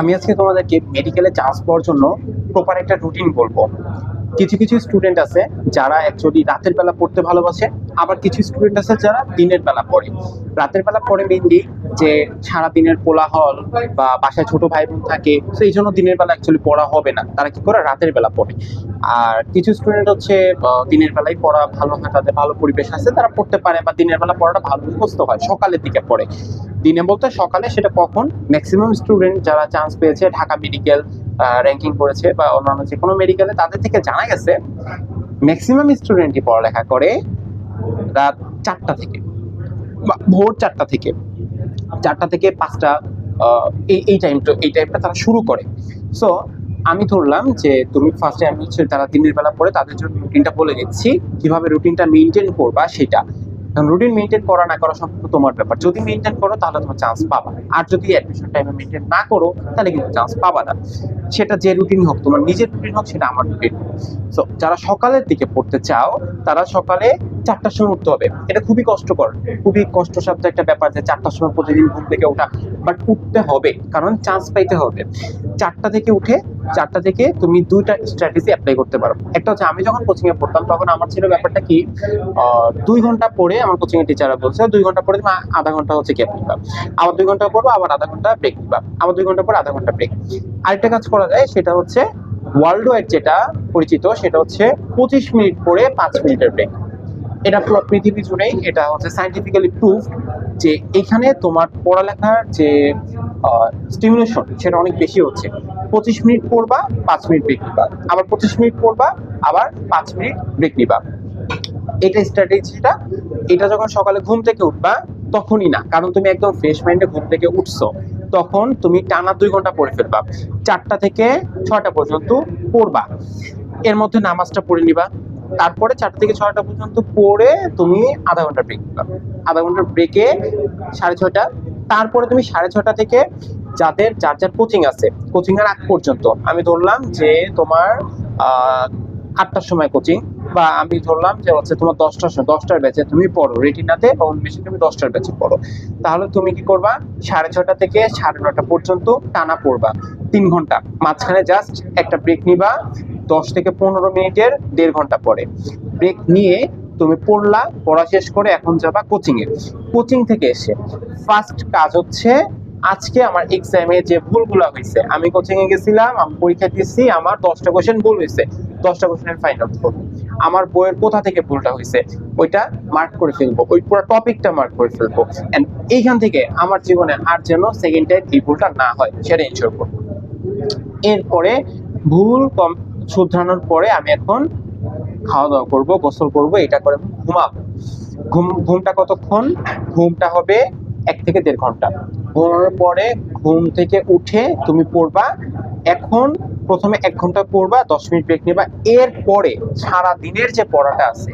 আমি আজকে তোমাদেরকে মেডিকেলে চান্স পাওয়ার জন্য প্রপার একটা রুটিন বলব। কিছু কিছু স্টুডেন্ট আছে যারা অ্যাকচুয়ালি রাতের বেলা পড়তে ভালোবাসে, আবার কিছু স্টুডেন্ট আছে যারা দিনের বেলা পড়ে। রাতের বেলা পড়ে মেনলি যে সারা দিনের কোলাহল বা বাসায় ছোট ভাই বোন থাকে তো এই জন্য দিনের বেলা অ্যাকচুয়ালি পড়া হবে না। তারা কি করে? রাতের বেলা পড়ে। আর কিছু স্টুডেন্ট হচ্ছে দিনের বেলায় পড়া ভালো হয় তাদের ভালো পরিবেশ আছে, তারা পড়তে পারে বা দিনের বেলা পড়াটা ভালো মুখস্থ হয়, সকালের দিকে পড়ে। দিনে বলতে সকালে সেটা কখন ম্যাক্সিমাম স্টুডেন্ট যারা চান্স পেয়েছে ঢাকা মেডিকেল র্যাঙ্কিং করেছে বা অন্যান্য যে কোনো মেডিকেলে তাদের থেকে জানা গেছে ম্যাক্সিমাম স্টুডেন্টই পড়ালেখা করে রাত চারটা থেকে বা ভোর চারটা থেকে। চারটা থেকে পাঁচটা এই এই টাইমটা এই টাইমটা তারা শুরু করে। সো আমি ধরলাম যে তুমি ফার্স্টে আমি হচ্ছে তারা দিনের বেলা পরে তাদের জন্য রুটিনটা বলে দিচ্ছি। কীভাবে রুটিনটা মেনটেন করবা সেটা। কারণ রুটিন মেনটেন করা না করা সম্পূর্ণ তোমার ব্যাপার। যদি মেনটেন করো, তাহলে তোমার চান্স পাবা আর যদি অ্যাডমিশন টাইমে মেনটেন না করো, তাহলে কিন্তু চান্স পাবা না। সেটা যে রুটিন হোক, তোমার নিজের রুটিন হোক, সেটা আমার রুটিন সো যারা সকালের দিকে পড়তে চাও, তারা সকালে চারটার সময় উঠতে হবে। এটা খুবই কষ্টকর, খুবই কষ্টসাধ্য একটা ব্যাপার যে চারটার সময় প্রতিদিন ঘুম থেকে ওঠা। বাট উঠতে হবে, কারণ চান্স পাইতে হবে। চারটা থেকে উঠে, চারটা থেকে তুমি দুইটা স্ট্র্যাটেজি অ্যাপ্লাই করতে পারো। একটা হচ্ছে আমি যখন কোচিং এ পড়তাম, তখন আমার ছিল ব্যাপারটা কি দুই ঘণ্টা পরে আমার কোচিং এর টিচাররা বলছে, দুই ঘণ্টা পরে তুমি আধা ঘণ্টা হচ্ছে গ্যাপ নিবা। আবার দুই ঘণ্টা পড়ব আবার আধা ঘণ্টা ব্রেক নিবা। আবার দুই ঘণ্টা পরে আধা ঘণ্টা ব্রেক আরেকটা কাজ করা যায়, সেটা হচ্ছে ওয়ার্ল্ড ওয়াইড যেটা পরিচিত, সেটা হচ্ছে পঁচিশ মিনিট পরে পাঁচ মিনিটের ব্রেক এটা পুরো পৃথিবী জুড়েই এটা হচ্ছে সাইন্টিফিক্যালি প্রুফ যে এখানে তোমার পড়ালেখার যে স্টিমুলেশন সেটা অনেক বেশি হচ্ছে। পঁচিশ মিনিট পড়বা, পাঁচ মিনিট ব্রেক নিবা। আবার পঁচিশ মিনিট পড়বা, আবার পাঁচ মিনিট ব্রেক নিবা। এটা স্ট্র্যাটেজিটা এটা যখন সকালে ঘুম থেকে উঠবা, তখনই না। কারণ তুমি একদম ফ্রেশ মাইন্ডে ঘুম থেকে উঠছো। তখন তুমি টানা দুই ঘণ্টা পড়ে ফেলবা। চারটা থেকে ছটা পর্যন্ত পড়বা। এর মধ্যে নামাজটা পড়ে নিবা। তারপরে চারটা থেকে ছয়টা পর্যন্ত পড়ে তুমি আধা ঘণ্টা ব্রেক নিবা। আধা ঘণ্টার ব্রেকে সাড়ে ছয়টা, তারপরে তুমি সাড়ে ছটা থেকে যাদের, যার যার কোচিং আছে কোচিং এর আগ পর্যন্ত, আমি ধরলাম যে তোমার আটটার সময় কোচিং বা আমি ধরলাম যে হচ্ছে তোমার দশটার সময়, দশটার ব্যাচে তুমি পড়ো রেটিনাতে বা তুমি দশটার ব্যাচে পড়ো। তাহলে তুমি কি করবা? সাড়ে ছটা থেকে সাড়ে নটা পর্যন্ত টানা পড়বা। তিন ঘণ্টা, মাঝখানে জাস্ট একটা ব্রেক নিবা। দশ থেকে পনেরো মিনিটের দেড় ঘণ্টা পরে। ব্রেক নিয়ে তুমি পড়লা, পড়া শেষ করে এখন যাবা কোচিং এ কোচিং থেকে এসে ফার্স্ট কাজ হচ্ছে আজকে আমার এক্সামে যে ভুলগুলো হয়েছে, আমি কোচিং এ গেছিলাম, আমি পরীক্ষা দিয়েছি, আমার দশটা কোশ্চেন ভুল হয়েছে। দশটা কোশ্চেনের ফাইনাল করব। আমার বইয়ের কোথা থেকে ভুলটা হয়েছে, ওইটা মার্ক করে ফেলব, ওই পুরো টপিকটা মার্ক করে ফেলব। এন্ড এইখান থেকে আমার জীবনে আর যেন সেকেন্ড টাইম এই ভুলটা না হয় সেটা ইনশোর করব। এরপরে ভুল কম শুধরানোর পরে আমি এখন খাওয়া দাওয়া করব, গোসল করব, এটা করে ঘুমাব। ঘুম, ঘুমটা কতক্ষণ? ঘুমটা হবে এক থেকে দেড় ঘণ্টা। ঘুমানোর পরে ঘুম থেকে উঠে তুমি পড়বা। এখন প্রথমে এক ঘণ্টা পড়বা, দশ মিনিট ব্রেক নেবা। এরপরে সারা দিনের যে পড়াটা আছে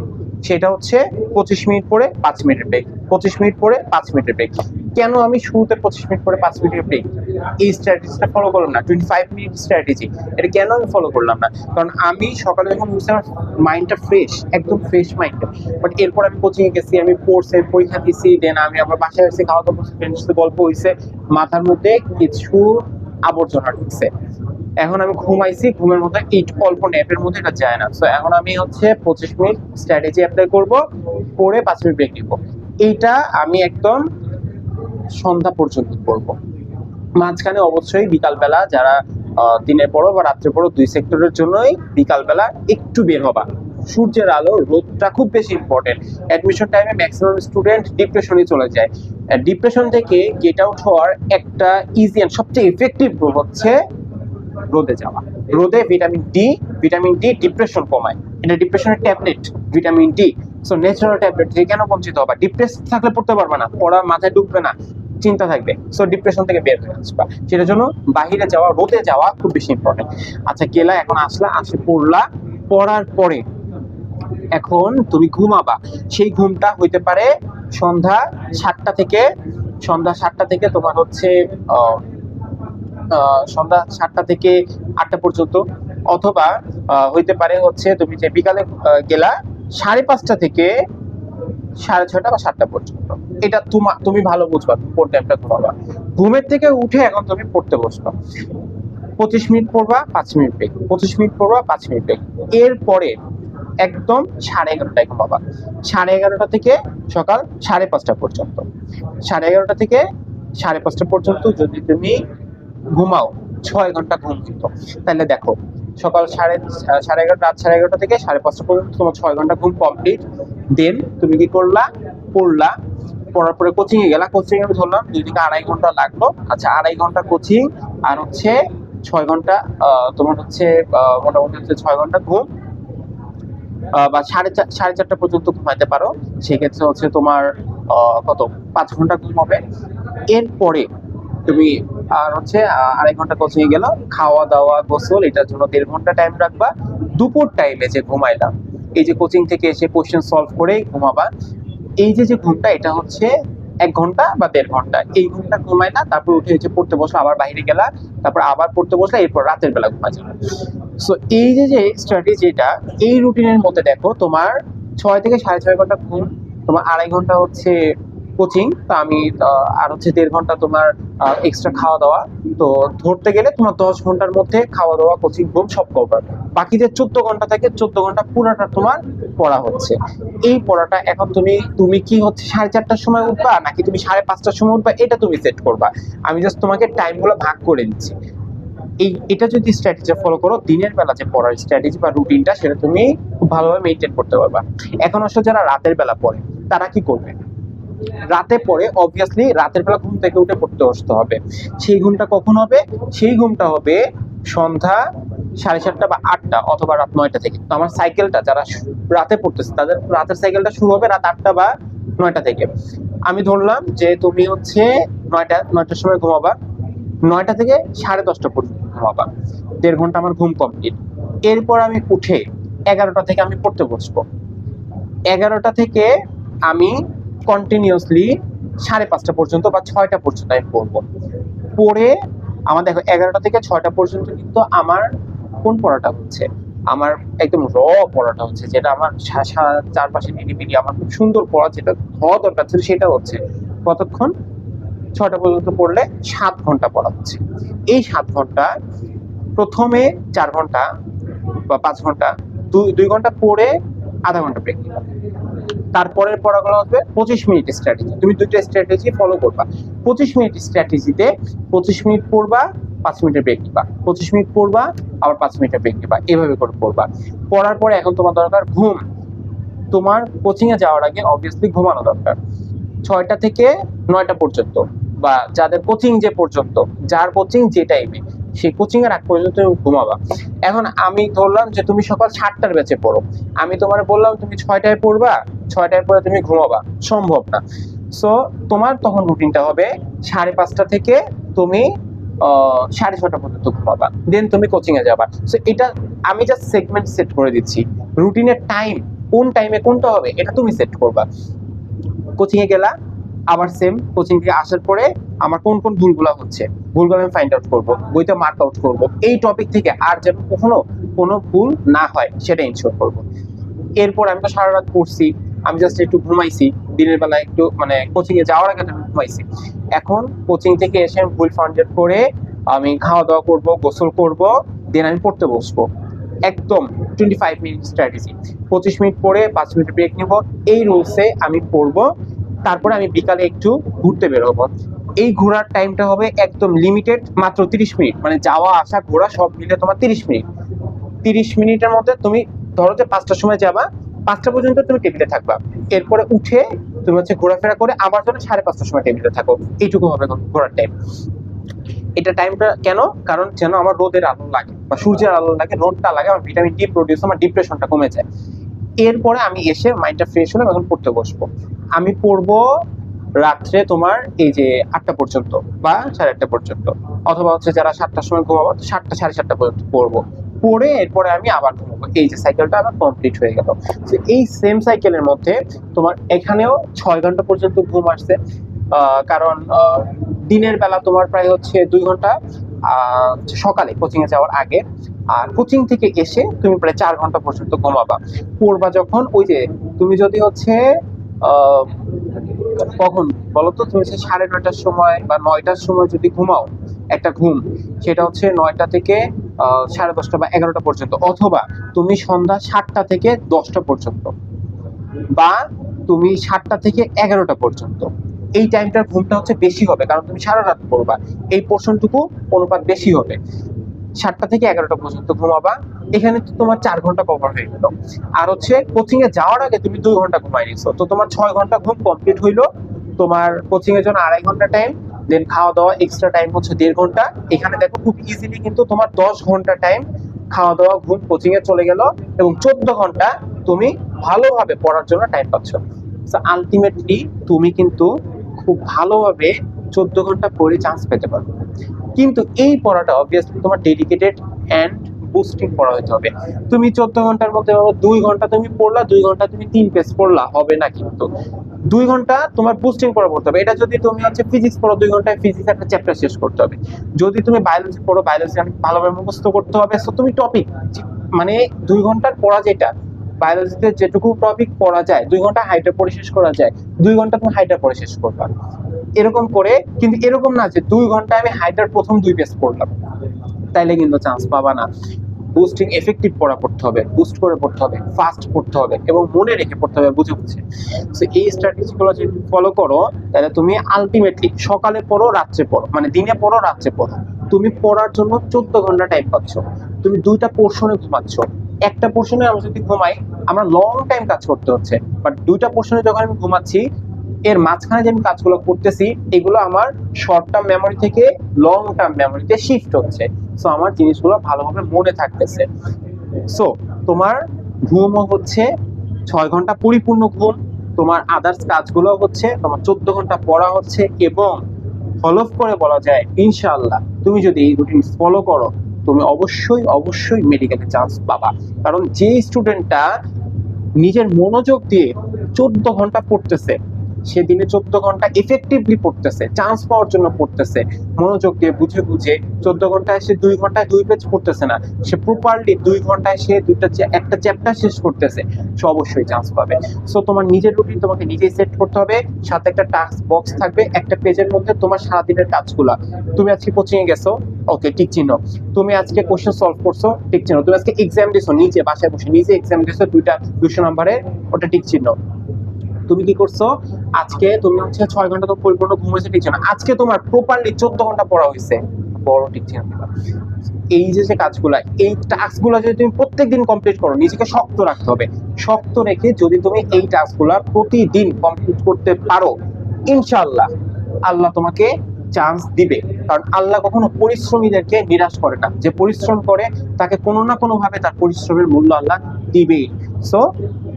সেটা হচ্ছে পঁচিশ মিনিট পরে পাঁচ মিনিটের ব্রেক পঁচিশ মিনিট পরে পাঁচ মিনিটের ব্রেক কেন আমি শুরুতে পঁচিশ মিনিট পরে পাঁচ মিনিটের ব্রেক এই স্ট্র্যাটেজিটা ফলো করলাম না। টোয়েন্টি ফাইভ মিনিট স্ট্র্যাটেজি এটা কেন আমি ফলো করলাম না? কারণ আমি সকালে যখন আমার মাইন্ডটা ফ্রেশ একদম ফ্রেশ মাইন্ড বাট এরপর আমি কোচিং এ গেছি, আমি পড়ছি পরীক্ষা দিছি দেন আমি আমার বাসায় এসে খাওয়া দাওয়া করছি ফ্রেন্ডের সাথে গল্প হয়েছে মাথার মধ্যে কিছু আবর্জনা ঢুকছে। এখন আমি ঘুমাইছি, ঘুমের মধ্যে এই অল্প ন্যাপের মধ্যে এটা যায় না। সো এখন আমি হচ্ছে পঁচিশ মিনিট স্ট্র্যাটেজি অ্যাপ্লাই করব, করে পাঁচ মিনিট ব্রেক নিব। এইটা আমি একদম সন্ধ্যা পর্যন্ত করব। মাঝখানে অবশ্যই বিকালবেলা যারা দিনের পড়ো বা রাত্রে পড়ো দুই সেক্টরের জন্যই বিকালবেলা একটু বের হবা। সূর্যের আলো, রোদটা খুব বেশি ইম্পর্টেন্ট অ্যাডমিশন টাইমে ম্যাক্সিমাম স্টুডেন্ট ডিপ্রেশনে চলে যায়। ডিপ্রেশন থেকে গেট আউট হওয়ার একটা ইজি অ্যান্ড সবচেয়ে ইফেক্টিভ হচ্ছে রোদে যাওয়া। রোদে vitamin D vitamin D depression কমায়। এটা ডিপ্রেশনের tablet vitamin D so natural tablet থেকে কেন বঞ্চিত হবা? ডিপ্রেস থাকলে পড়তে পারবে না, পড়া মাথায় ঢুকবে না, চিন্তা থাকবে। সো ডিপ্রেশন থেকে বের হয়ে আসবা। সেটার জন্য বাহিরে যাওয়া, রোদে যাওয়া খুব বেশি ইম্পর্টেন্ট আচ্ছা গেলা এখন আসলা, আসে পড়লা। পড়ার পরে এখন তুমি ঘুমাবা। সেই ঘুমটা হইতে পারে সন্ধ্যা সাতটা থেকে, সন্ধ্যা সাতটা থেকে তোমার হচ্ছে সন্ধ্যা সাতটা থেকে আটটা পর্যন্ত। অথবা হইতে পারে হচ্ছে তুমি যে বিকালে গেলা সাড়ে পাঁচটা থেকে সাড়ে ছয়টা বা সাতটা পর্যন্ত। এটা তোমা, তুমি ভালো বুঝবা, কোন টাইমটা ঘুমাবা। ঘুমের থেকে উঠে এখন তুমি পড়তে বসবা। পঁচিশ মিনিট পড়বা, পাঁচ মিনিট ব্রেক পঁচিশ মিনিট পড়বা, পাঁচ মিনিট ব্রেক এরপরে একদম সাড়ে এগারোটায় ঘুমাবা। সাড়ে এগারোটা থেকে সকাল সাড়ে পাঁচটা পর্যন্ত। সাড়ে এগারোটা থেকে সাড়ে পাঁচটা পর্যন্ত যদি তুমি ঘুমাও, ছয় ঘণ্টা ঘুম কিন্তু তাহলে দেখো, সকাল সাড়ে সাড়ে এগারোটা রাত সাড়ে এগারোটা থেকে সাড়ে পাঁচটা পর্যন্ত তোমার ছয় ঘণ্টা ঘুম কমপ্লিট দেন তুমি কি করলা, পড়লা, পড়ার পরে কোচিং এ গেলা। কোচিং এ ধরলাম, দুই থেকে আড়াই ঘণ্টা লাগল। আচ্ছা আড়াই ঘণ্টা কোচিং আর হচ্ছে ছয় ঘণ্টা তোমার হচ্ছে মোটামুটি হচ্ছে ছয় ঘণ্টা ঘুম। বা সাড়ে চার সাড়ে চারটা পর্যন্ত ঘুমাইতে পারো। সেক্ষেত্রে হচ্ছে তোমার কত? পাঁচ ঘণ্টা ঘুম হবে। এরপরে তুমি, আর হচ্ছে আড়াই ঘণ্টা কোচিং এ গেল খাওয়া দাওয়া, গোসল, এটার জন্য দেড় ঘণ্টা টাইম রাখবা। দুপুর টাইমে যে ঘুমাইলাম, এই যে কোচিং থেকে এসে কোশ্চেন সলভ করে ঘুমাবা। এই যে যে ঘুমটা, এটা হচ্ছে এক ঘণ্টা বা দেড় ঘণ্টা। এই ঘণ্টা ঘুমাই না, তারপর উঠে হচ্ছে পড়তে বসল আবার বাইরে গেলা, তারপর আবার পড়তে বসলা, এরপর রাতের বেলা ঘুমা যাবে সো এই যে যে স্ট্র্যাটেজিটা এই রুটিনের মধ্যে দেখো, তোমার ছয় থেকে সাড়ে ছয় ঘণ্টা ঘুম, তোমার আড়াই ঘণ্টা হচ্ছে কোচিং তো আমি আর হচ্ছে দেড় ঘণ্টা তোমার এক্সট্রা খাওয়া দাওয়া তো ধরতে গেলে তোমার দশ ঘণ্টার মধ্যে খাওয়া দাওয়া কোচিং ঘুম সব কভার বাকি যে চোদ্দ ঘণ্টা থাকে, চোদ্দ ঘণ্টা পুরোটা তোমার পড়া হচ্ছে। এই পড়াটা এখন তুমি তুমি কি হচ্ছে সাড়ে চারটার সময় উঠবা, নাকি তুমি সাড়ে পাঁচটার সময় উঠবা, এটা তুমি সেট করবা। আমি জাস্ট তোমাকে টাইমগুলো ভাগ করে দিচ্ছি এই, এটা যদি স্ট্র্যাটেজি ফলো করো, দিনের বেলা যে পড়ার স্ট্র্যাটেজি বা রুটিনটা সেটা তুমি খুব ভালোভাবে মেনটেন করতে পারবা। এখন আসলে যারা রাতের বেলা পড়ে, তারা কি করবে? রাতে পড়ে অবভিয়াসলি রাতের বেলা ঘুম থেকে উঠে পড়তে বসতে হবে। সেই ঘুমটা কখন হবে? সেই ঘুমটা হবে সন্ধ্যা সাড়ে সাতটা বা আটটা অথবা রাত নয়টা থেকে। তো আমার সাইকেলটা যারা রাতে পড়তেছে, তাদের রাতের সাইকেলটা শুরু হবে রাত আটটা বা নয়টা থেকে। আমি ধরলাম যে তুমি হচ্ছে নয়টা, নয়টার সময় ঘুমাবা। নয়টা থেকে সাড়ে দশটা পর্যন্ত ঘুমাবা। দেড় ঘণ্টা আমার ঘুম কমপ্লিট এরপর আমি উঠে এগারোটা থেকে আমি পড়তে বসবো। এগারোটা থেকে আমি কন্টিনিউসলি সাড়ে পাঁচটা পর্যন্ত বা ছয়টা পর্যন্ত আমি পড়ব। পড়ে আমার দেখো এগারোটা থেকে ছয়টা পর্যন্ত কিন্তু আমার কোন পড়াটা হচ্ছে? আমার একদম র পড়াটা হচ্ছে, যেটা আমার চারপাশে নিরিবিলি আমার খুব সুন্দর পড়া যেটা হওয়া দরকার ছিল সেটা হচ্ছে কতক্ষণ? ছয়টা পর্যন্ত পড়লে সাত ঘণ্টা পড়া হচ্ছে। এই সাত ঘণ্টা প্রথমে চার ঘণ্টা বা পাঁচ ঘণ্টা দুই দুই ঘণ্টা পড়ে আধা ঘণ্টা ব্রেক নিবা তারপরের পড়াগুলো হবে পঁচিশ মিনিট স্ট্র্যাটেজি তুমি দুইটা স্ট্র্যাটেজি ফলো করবা। পঁচিশ মিনিট স্ট্র্যাটেজিতে পঁচিশ মিনিট পড়বা, পাঁচ মিনিটের ব্রেক নিবা। পঁচিশ মিনিট পড়বা, আবার পাঁচ মিনিটের ব্রেক নিবা। এভাবে করে পড়বা। পড়ার পরে এখন তোমার দরকার ঘুম। তোমার কোচিং এ যাওয়ার আগে অবভিয়াসলি ঘুমানো দরকার। ছয়টা থেকে নয়টা পর্যন্ত বা যাদের কোচিং যে পর্যন্ত, যার কোচিং যে টাইমে সেই কোচিং এর আগ পর্যন্ত ঘুমাবা। এখন আমি ধরলাম যে তুমি সকাল সাতটার ব্যাচে পড়ো। আমি তোমার বললাম, তুমি ছয়টায় পড়বা? ছয়টায় পরে তুমি ঘুমাবা। সম্ভব না। সো তোমার তখন রুটিনটা হবে সাড়ে পাঁচটা থেকে তুমি সাড়ে ছটা পর্যন্ত ঘুমাবা। দেন তুমি কোচিংয়ে যাবা। সো এটা আমি জাস্ট সেগমেন্ট সেট করে দিচ্ছি। রুটিনের টাইম কোন টাইমে কোনটা হবে, এটা তুমি সেট করবা। কোচিংয়ে গেলা, আবার সেম কোচিং থেকে আসার পরে আমার কোন কোন ভুলগুলো হচ্ছে, ভুলগুলো আমি ফাইন্ড আউট করব বইতে মার্ক আউট করব। এই টপিক থেকে আর যেন কখনো কোনো ভুল না হয়, সেটা ইনশোর করব। এরপর আমি তো সারা রাত পড়ছি আমি জাস্ট একটু ঘুমাইছি, দিনের বেলা একটু মানে কোচিং এ যাওয়ার আগে আমি ঘুমাইছি। এখন কোচিং থেকে এসে আমি ভুল ফান্ডেড করে আমি খাওয়া দাওয়া করব, গোসল করব দেন আমি পড়তে বসবো। একদম টোয়েন্টি ফাইভ মিনিট স্ট্র্যাটেজি পঁচিশ মিনিট পরে পাঁচ মিনিট ব্রেক নিব, এই রুলসে আমি পড়ব। তারপরে আমি বিকালে একটু ঘুরতে বের হব এই ঘোরার টাইমটা হবে একদম লিমিটেড মাত্র তিরিশ মিনিট মানে যাওয়া, আসা, ঘোরা সব মিলে তোমার তিরিশ মিনিট তিরিশ মিনিটের মধ্যে তুমি ধরো যে পাঁচটার সময় যাবা পাঁচটা পর্যন্ত তুমি টেবিলে থাকবা। এরপরে উঠে তুমি হচ্ছে ঘোরাফেরা করে আবার যেন সাড়ে পাঁচটার সময় টেবিলে থাকো। এইটুকু হবে ঘোরার টাইম এটা টাইমটা কেন? কারণ যেন আমার রোদের আলো লাগে বা সূর্যের আলো লাগে, রোদটা লাগে, আমার ভিটামিন ডি প্রডিউস আমার ডিপ্রেশনটা কমে যায়। এরপরে আমি এসে মাইন্ডটা ফ্রেশ হলে এখন পড়তে বসবো। আমি পড়ব রাত্রে তোমার এই যে আটটা পর্যন্ত বা সাড়ে আটটা পর্যন্ত। অথবা হচ্ছে যারা সাতটার সময় ঘুমাবো, সাতটা, সাড়ে সাতটা পর্যন্ত পড়ব। পড়ে এরপরে আমি আবার ঘুমাবো এই যে সাইকেলটা আমার কমপ্লিট হয়ে গেল। তো এই সেম সাইকেলের মধ্যে তোমার এখানেও ছয় ঘণ্টা পর্যন্ত ঘুম আসছে। কারণ দিনের বেলা তোমার প্রায় হচ্ছে দুই ঘণ্টা সকালে কোচিং এ যাওয়ার আগে। আর কোচিং থেকে এসে তুমি প্রায় চার ঘণ্টা পর্যন্ত ঘুমাবা। পড়বা যখন ওই যে তুমি যদি হচ্ছে কখন বলো তো তুমি হচ্ছে সাড়ে নয়টার সময় বা নয়টার সময় যদি ঘুমাও, একটা ঘুম, সেটা হচ্ছে নয়টা থেকে সাড়ে দশটা বা এগারোটা পর্যন্ত, অথবা তুমি সন্ধ্যা সাতটা থেকে দশটা পর্যন্ত বা তুমি সাতটা থেকে এগারোটা পর্যন্ত। এই টাইমটার ঘুমটা হচ্ছে বেশি হবে, কারণ তুমি সারা রাত পড়বা এই পোর্শনটুকু অনুপাত বেশি হবে। সাতটা থেকে এগারোটা পর্যন্ত ঘুমাবা। এখানে তো তোমার চার ঘণ্টা কভার হয়ে গেল। আর হচ্ছে কোচিং এ যাওয়ার আগে তুমি দুই ঘণ্টা ঘুমাই নিছো। তো তোমার ছয় ঘণ্টা ঘুম কমপ্লিট হইল। তোমার কোচিং এর জন্য আড়াই ঘণ্টা টাইম দেন খাওয়া দাওয়া এক্সট্রা টাইম হচ্ছে দেড় ঘণ্টা। এখানে দেখো খুব ইজিলি কিন্তু তোমার দশ ঘণ্টা টাইম খাওয়া দাওয়া ঘুম কোচিং এ চলে গেল এবং চোদ্দ ঘণ্টা তুমি ভালোভাবে পড়ার জন্য টাইম পাচ্ছ। আলটিমেটলি তুমি কিন্তু খুব ভালোভাবে চোদ্দ ঘণ্টা পড়ে চান্স পেতে পারো। কিন্তু এই পড়াটা অবভিয়াসলি তোমার ডেডিকেটেড অ্যান্ড বুস্টিং পড়া হতে হবে। তুমি চোদ্দ ঘণ্টার মধ্যে দুই ঘণ্টা তুমি পড়লা, দুই ঘণ্টা তুমি তিন পেজ পড়লা, হবে না কিন্তু। দুই ঘণ্টা তোমার বুস্টিং পড়া পড়তে হবে। এটা যদি তুমি হচ্ছে ফিজিক্স পড়ো, দুই ঘন্টায় ফিজিক্স একটা চ্যাপ্টার শেষ করতে হবে। যদি তুমি বায়োলজি পড়ো বায়োলজি অনেক ভালোভাবে মুখস্থ করতে হবে। সো তুমি টপিক মানে দুই ঘণ্টার পড়া যেটা বায়োলজিতে যেটুকু টপিক পড়া যায়, দুই ঘণ্টা হাইটা পড়ে শেষ করা যায়, দুই ঘণ্টা তুমি হাইটা পড়ে শেষ করবা। এরকম করে, কিন্তু এরকম না যে দুই ঘণ্টা আমি হাইটার প্রথম দুই পেজ পড়লাম। তাইলে কিন্তু চান্স পাবা না। বুস্টিং এফেক্টিভ পড়া পড়তে হবে বুস্ট করে পড়তে হবে ফাস্ট পড়তে হবে এবং মনে রেখে পড়তে হবে, বুঝে বুঝে। তো এই স্ট্র্যাটেজিগুলো যদি ফলো করো, তাহলে তুমি আলটিমেটলি সকালে পড়ো, রাত্রে পড়ো মানে দিনে পড়ো, রাত্রে পড়ো। তুমি পড়ার জন্য চোদ্দ ঘণ্টা টাইম পাচ্ছ। তুমি দুইটা পোর্শনে ঘুমাচ্ছ। একটা পোর্শনে আমরা যদি ঘুমাই, আমরা লং টাইম কাজ করতে হচ্ছে। বাট দুইটা পোর্শনে যখন আমি ঘুমাচ্ছি এর মাঝখানে যে আমি কাজগুলো করতেছি, এগুলো আমার শর্ট টার্ম মেমোরি থেকে লং টার্ম মেমোরিতে শিফট হচ্ছে। সো আমার জিনিসগুলো ভালোভাবে মনে থাকতেছে। সো তোমার ঘুমও হচ্ছে ছয় ঘণ্টা পরিপূর্ণ ঘুম, তোমার আদার্স কাজগুলো হচ্ছে, তোমার চোদ্দ ঘণ্টা পড়া হচ্ছে এবং ফলো করে বলা যায় ইনশাল্লাহ তুমি যদি এই রুটিন ফলো করো, তুমি অবশ্যই অবশ্যই মেডিকেলে চান্স পাবা। কারণ যে স্টুডেন্টটা নিজের মনোযোগ দিয়ে চোদ্দ ঘণ্টা পড়তেছে সে দিনে চোদ্দ ঘণ্টা এফেক্টিভলি পড়তেছে চান্স পাওয়ার জন্য পড়তেছে। মনোযোগ দিয়ে বুঝে বুঝে চোদ্দ ঘন্টায় সে দুই ঘন্টায় দুই পেজ পড়তেছে না। সে প্রপারলি দুই ঘন্টায় সে দুইটা একটা চ্যাপ্টার শেষ করতেছে, সে অবশ্যই চান্স পাবে। সো তোমার নিজের রুটিন তোমাকে নিজেই সেট করতে হবে। সাথে একটা টাস্ক বক্স থাকবে, একটা পেজের মধ্যে তোমার সারাদিনের কাজগুলা। তুমি আজকে কোচিং এ গেছো ওকে ঠিক চিহ্ন। তুমি আজকে কোশ্চেন সলভ করছ, ঠিক চিহ্ন। তুমি আজকে এক্সাম দিছো, নিজে বাসায় বসে নিজে এক্সাম দিছো, দুইটা দুশো নম্বরে ওটা ঠিক চিহ্ন। তুমি কি করছ? আজকে তুমি হচ্ছে ছয় ঘণ্টা তো পরিপূর্ণ ঘুমেছে ঠিক না? আজকে তোমার প্রপারলি চোদ্দ ঘণ্টা পড়া হয়েছে। বড় ঠিক দিবা। এই যে যে কাজগুলো, এই টাস্কগুলো যদি তুমি প্রত্যেকদিন কমপ্লিট করো, নিজেকে শক্ত রাখতে হবে। শক্ত রেখে যদি তুমি এই টাস্কগুলা প্রতিদিন কমপ্লিট করতে পারো, ইনশাআল্লাহ আল্লাহ তোমাকে চান্স দিবে। কারণ আল্লাহ কখনো পরিশ্রমীদেরকে নিরাশ করে না। যে পরিশ্রম করে, তাকে কোনো না কোনো ভাবে তার পরিশ্রমের মূল্য আল্লাহ দিবে সো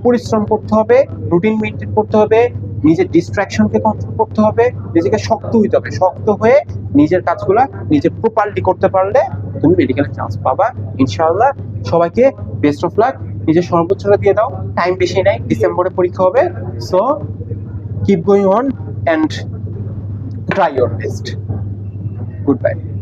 পরিশ্রম করতে হবে রুটিন মেনটেন করতে হবে, নিজের ডিস্ট্রাকশনকে কন্ট্রোল করতে হবে, নিজেকে শক্ত হইতে হবে। শক্ত হয়ে নিজের কাজগুলা নিজে প্রপারলি করতে পারলে তুমি মেডিকেলের চান্স পাবা, ইনশাআল্লাহ। সবাইকে বেস্ট অফ লাক নিজের সর্বোচ্চটা দিয়ে দাও। টাইম বেশি নাই, ডিসেম্বরে পরীক্ষা হবে। So keep going on and try your best. Goodbye.